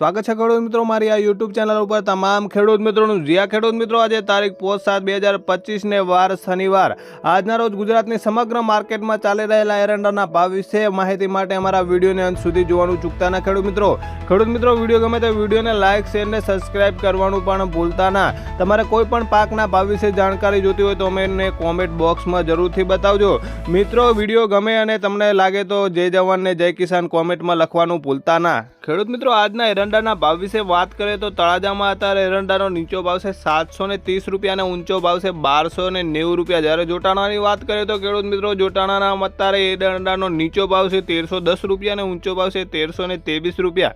સ્વાગત છે ખેડૂત મિત્રો, મારી આ યુટ્યુબ ચેનલ ઉપર તમામ ખેડૂત મિત્રોનું. જ્યાં ખેડૂત મિત્રો, આજે તારીખ પોસ્ટ સાત બે હજાર પચીસને વાર શનિવાર. આજના રોજ ગુજરાતની સમગ્ર માર્કેટમાં ચાલી રહેલા એરંડાના ભાવ વિશે માહિતી માટે અમારા વિડીયોને અંત સુધી જોવાનું ચૂકતા ના ખેડૂત મિત્રો. ખેડૂત મિત્રો, વીડિયો ગમે તો વિડીયોને લાઇક શેર ને સબસ્ક્રાઇબ કરવાનું પણ ભૂલતા ના. તમારે કોઈ પણ પાકના ભાવ વિશે જાણકારી જોતી હોય તો અમને કોમેન્ટ બોક્સમાં જરૂરથી બતાવજો. મિત્રો, વીડિયો ગમે અને તમને લાગે તો જય જવાન ને જય કિસાન કોમેન્ટમાં લખવાનું ભૂલતા ના. ખેડૂત મિત્રો, આજના એરંડાના ભાવ વિશે વાત કરીએ તો તળાજામાં અત્યારે એરંડાનો નીચો ભાવ છે સાતસો ને ત્રીસ રૂપિયા અને ઊંચો ભાવ છે બારસો ને નેવું રૂપિયા. જ્યારે જોટાણાની વાત કરીએ તો ખેડૂત મિત્રો જોટાણાના અત્યારે એરંડાનો નીચો ભાવ છે તેરસો દસ રૂપિયા અને ઊંચો ભાવ છે તેરસો ને ત્રેવીસ રૂપિયા.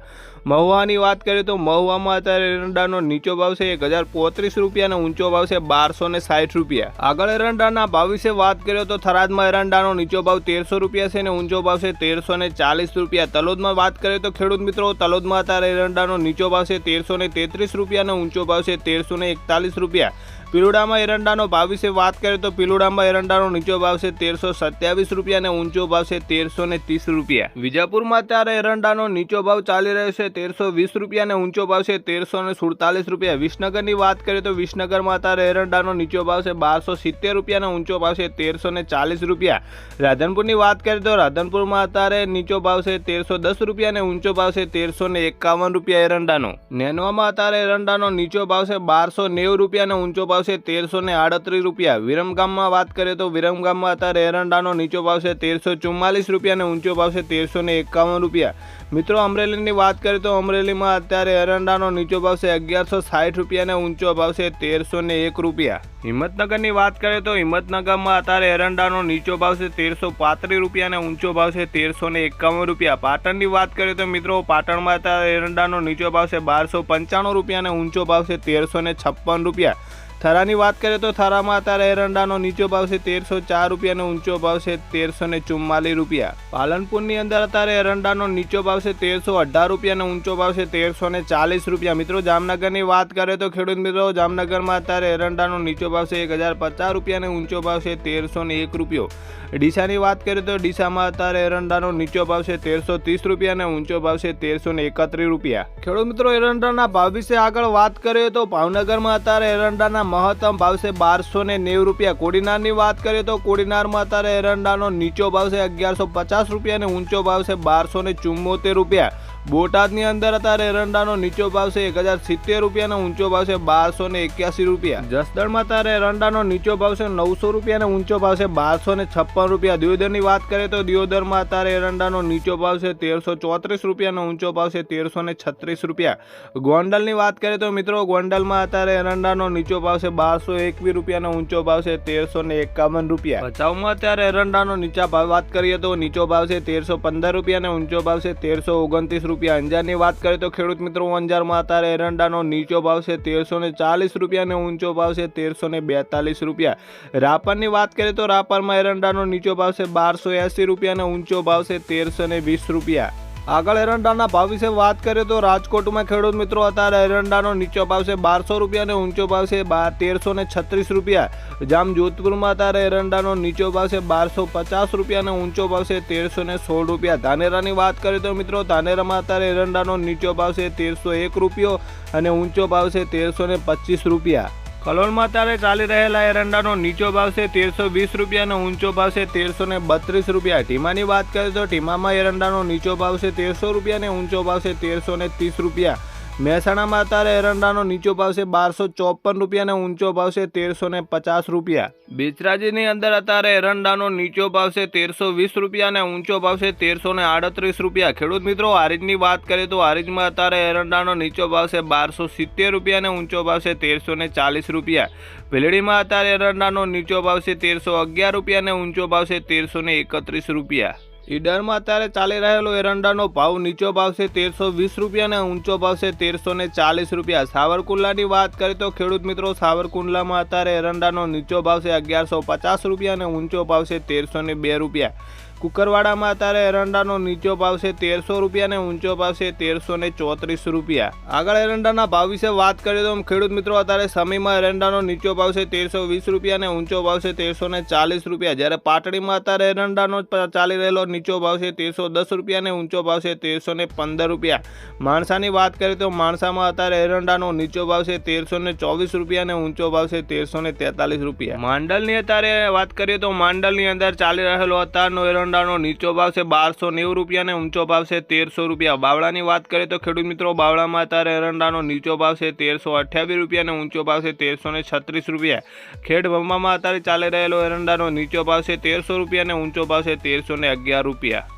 મહુવાની વાત કરીએ તો મહુવામાં અત્યારે એરંડાનો નીચો ભાવ છે એક હજાર પોત્રીસ રૂપિયા અને ઊંચો ભાવ છે બારસો ને સાઠ રૂપિયા. આગળ એરંડાના ભાવ વિશે વાત કરીએ તો થરાદમાં એરંડાનો નીચો ભાવ તેરસો રૂપિયા છે અને ઊંચો ભાવ છે તેરસો ને ચાલીસ રૂપિયા. તલોદમાં વાત કરીએ તો ખેડૂત મિત્રો, તલોદમાં અત્યારે એરંડાનો નીચો ભાવ છે તેરસો ને તેત્રીસ રૂપિયા અને ઊંચો ભાવ છે તેરસો ને એકતાલીસ રૂપિયા. પિલુડામાં એરંડાનો ભાવ વિશે વાત કરીએ તો પિલુડામાં એરંડાનો નીચો ભાવ છે તેરસો સત્યાવીસ રૂપિયા અને ઊંચો ભાવ છે તેરસો ને ત્રીસ રૂપિયા. વિજાપુરમાં અત્યારે એરંડાનો નીચો ભાવ ચાલી રહ્યો છે તેરસો વીસ રૂપિયા અને ઊંચો ભાવ છે તેરસો ને સુડતાલીસ રૂપિયા. વિસનગરની વાત કરીએ તો વિસનગરમાં અત્યારે એરંડાનો નીચો ભાવ છે બારસો સિત્તેર રૂપિયા અને ઊંચો ભાવ છે તેરસો ને ચાલીસ રૂપિયા. રાધનપુરની વાત કરીએ તો રાધનપુરમાં અત્યારે નીચો ભાવ છે તેરસો દસ રૂપિયા અને ઊંચો ભાવ છે તેરસો ને એકાવન રૂપિયા એરંડાનો. નેનવામાં અત્યારે એરંડાનો નીચો ભાવ છે બારસો નેવું રૂપિયા અને ઊંચો ભાવ છે તેરસો ને આડત્રીસ રૂપિયા. વિરમગામમાં વાત કરીએ તો વિરમગામમાં અત્યારે એરંડાનો નીચો ભાવ છે તેરસો ચુમ્માલીસ રૂપિયા અને ઊંચો ભાવ છે તેરસો ને એકાવન રૂપિયા. મિત્રો, અમરેલીની વાત કરીએ તો અમરેલીમાં અત્યારે એરંડાનો નીચો ભાવ છે અગિયારસો સાઠ રૂપિયા અને ઊંચો ભાવ છે તેરસો ને એક રૂપિયા. હિંમતનગરની વાત કરીએ તો હિંમતનગરમાં અત્યારે એરંડાનો નીચો ભાવ છે તેરસો પાંત્રીસ રૂપિયા અને ઊંચો ભાવ છે તેરસો ને એકાવન રૂપિયા. પાટણની વાત કરીએ તો મિત્રો, પાટણમાં અત્યારે એરંડાનો નીચો ભાવ છે બારસો પંચાણું રૂપિયા અને ઊંચો ભાવ છે તેરસો ને છપ્પન રૂપિયા. થરાની વાત કરીએ તો થરામાં અત્યારે એરંડાનો નીચો ભાવ છે તેરસો ચાર રૂપિયા અને ઊંચો ભાવ છે તેરસો ને ચુમ્માલીસ રૂપિયા. પાલનપુરની અંદર અત્યારે એરંડાનો નીચો ભાવ છે તેરસો અઢાર રૂપિયા અને ઊંચો ભાવ છે તેરસો ને ચાલીસ રૂપિયા. મિત્રો, જામનગરની વાત કરીએ તો ખેડૂત મિત્રો, જામનગરમાં અત્યારે એરંડાનો નીચો ભાવ છે એક હજાર પચાસ રૂપિયા અને ઊંચો ભાવ છે તેરસો ને એક રૂપિયો. ડીસાની વાત કરીએ તો ડીસામાં અત્યારે એરંડાનો નીચો ભાવ છે તેરસો ત્રીસ રૂપિયા અને ઊંચો ભાવ છે તેરસો ને એકત્રીસ રૂપિયા. ખેડૂત મિત્રો, એરંડાના ભાવ વિશે આગળ વાત કરીએ તો ભાવનગરમાં અત્યારે એરંડાના મહત્તમ ભાવ છે બારસો ને નેવું રૂપિયા. કોડીનારની વાત કરીએ તો કોડીનારમાં અત્યારે એરંડાનો નીચો ભાવ છે અગિયારસો પચાસ રૂપિયા અને ઊંચો ભાવ છે બારસો ને ચુમ્મોતેર રૂપિયા. બોટાદની અંદર અત્યારે એરંડાનો નીચો ભાવ છે એક હજાર સિત્તેર રૂપિયાનો ઊંચો ભાવ છે બારસો ને એક્યાસી રૂપિયા જસદણમાં અત્યારે એરંડાનો નીચો ભાવ છે નવસો રૂપિયા ઊંચો ભાવ છે બારસો ને છપ્પન રૂપિયા દિયોદરની વાત કરીએ તો દિયોદરમાં અત્યારે એરંડાનો નીચો ભાવ છે તેરસો ચોત્રીસ રૂપિયાનો ઊંચો ભાવ છે તેરસો ને છત્રીસ રૂપિયા ગોંડલની વાત કરીએ તો મિત્રો ગોંડલમાં અત્યારે એરંડાનો નીચો ભાવ છે બારસો એકવીસ રૂપિયાનો ઊંચો ભાવ છે તેરસો ને એકાવન રૂપિયા ભચાઉમાં અત્યારે એરંડાનો નીચા ભાવ વાત કરીએ તો નીચો ભાવ છે તેરસો પંદર રૂપિયાને ઊંચો ભાવ છે તેરસો ઓગણત્રીસ રૂપિયા અંજારની વાત કરીએ તો ખેડૂત મિત્રો અંજારમાં અત્યારે એરંડાનો નીચો ભાવ છે તેરસો ને ચાલીસ રૂપિયા અને ઊંચો ભાવ છે તેરસો ને બેતાલીસ રૂપિયા. રાપરની વાત કરીએ તો રાપરમાં એરંડાનો નીચો ભાવ છે બારસો એંસી રૂપિયા અને ઊંચો ભાવ છે તેરસો ને વીસ રૂપિયા. આગળ એરંડાના ભાવ વિશે વાત કરીએ તો રાજકોટમાં ખેડૂત મિત્રો અત્યારે એરંડાનો નીચો ભાવ છે બારસો રૂપિયા અને ઊંચો ભાવ છે બાર, તેરસો ને છત્રીસ રૂપિયા. જામ જોધપુરમાં અત્યારે એરંડાનો નીચો ભાવ છે બારસો પચાસ રૂપિયા અને ઊંચો ભાવ છે તેરસો ને સોળ રૂપિયા. ધાનેરાની વાત કરીએ તો મિત્રો ધાનેરામાં અત્યારે એરંડાનો નીચો ભાવ છે તેરસો એક રૂપિયો અને ઊંચો ભાવ છે તેરસો ને પચીસ રૂપિયા. કલોલમાં અત્યારે ચાલી રહેલા એરંડાનો નીચો ભાવ છે તેરસો વીસ રૂપિયા અને ઊંચો ભાવ છે તેરસો ને બત્રીસ રૂપિયા. ટીમાની વાત કરીએ તો ટીમામાં એરંડાનો નીચો ભાવ છે તેરસો રૂપિયા અને ઊંચો ભાવ છે તેરસો ને ત્રીસ રૂપિયા. મહેસાણામાં અત્યારે એરંડાનો નીચો ભાવ છે બારસો ચોપન રૂપિયા અને ઊંચો ભાવ છે તેરસો ને પચાસ રૂપિયા. બેચરાજીની અંદર અત્યારે એરંડાનો નીચો ભાવ છે તેરસો વીસ રૂપિયા અને ઊંચો ભાવ છે તેરસો ને આડત્રીસ રૂપિયા. ખેડૂત મિત્રો, હારીજની વાત કરીએ તો હારીજમાં અત્યારે એરંડાનો નીચો ભાવ છે બારસો સિત્તેર રૂપિયા અને ઊંચો ભાવ છે તેરસો ને ચાલીસ રૂપિયા. ભેલડીમાં અત્યારે એરંડાનો નીચો ભાવ છે તેરસો અગિયાર રૂપિયા અને ઊંચો ભાવ છે તેરસો ને એકત્રીસ રૂપિયા. ઈડરમાં અત્યારે ચાલી રહેલો એરંડાનો ભાવ નીચો ભાવશે તેરસો વીસ રૂપિયા અને ઊંચો ભાવશે તેરસો ને ચાલીસ રૂપિયા. સાવરકુંડલાની વાત કરીએ તો ખેડૂત મિત્રો, સાવરકુંડલામાં અત્યારે એરંડાનો નીચો ભાવ છે અગિયારસો પચાસ રૂપિયા અને ઊંચો ભાવ છે તેરસો ને બે રૂપિયા. કુકરવાડામાં અત્યારે એરંડાનો નીચો ભાવ છે તેરસો રૂપિયા અને ઊંચો ભાવ છે તેરસો ને ચોત્રીસ રૂપિયા. આગળ એરંડાના ભાવ વિશે વાત કરીએ તો ખેડૂત મિત્રો અત્યારે સમીમાં એરંડાનો નીચો ભાવ છે તેરસો વીસ રૂપિયા અને ઊંચો ભાવ છે તેરસો ને ચાલીસ રૂપિયા. જ્યારે પાટડીમાં અત્યારે એરંડાનો ચાલી રહેલો નીચો ભાવ છે તેરસો દસ રૂપિયા અને ઊંચો ભાવ છે તેરસો ને પંદર રૂપિયા. માણસાની વાત કરીએ તો માણસામાં અત્યારે એરંડાનો નીચો ભાવ છે તેરસો ને ચોવીસ રૂપિયા અને ઊંચો ભાવ છે તેરસો ને તેતાલીસ રૂપિયા. માંડલની અત્યારે વાત કરીએ તો માંડલની અંદર ચાલી રહેલો અત્યારનો એરંડાનો નીચો ભાવ છે બારસો નેવું રૂપિયા અને ઊંચો ભાવ છે તેરસો રૂપિયા. બાવળાની વાત કરીએ તો ખેડૂત મિત્રો, બાવળામાં અત્યારે એરંડાનો નીચો ભાવ છે તેરસો અઠ્યાવીસ રૂપિયા અને ઊંચો ભાવ છે તેરસો છત્રીસ રૂપિયા. ખેડ ભમવામાં અત્યારે ચાલી રહેલો એરંડાનો નીચો ભાવ છે તેરસો રૂપિયા અને ઊંચો ભાવ છે તેરસો અગિયાર રૂપિયા.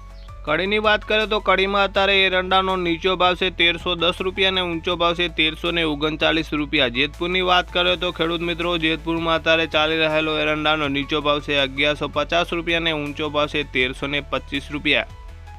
કડીની વાત કરીએ તો કડીમાં અત્યારે એરંડાનો નીચો ભાવ છે તેરસો દસ રૂપિયા અને ઊંચો ભાવ છે તેરસો ને ઓગણચાલીસ રૂપિયા. જેતપુરની વાત કરીએ તો ખેડૂત મિત્રો જેતપુરમાં અત્યારે ચાલી રહેલો એરંડાનો નીચો ભાવ છે અગિયારસો પચાસ રૂપિયા અને ઊંચો ભાવ છે તેરસો ને પચીસ રૂપિયા.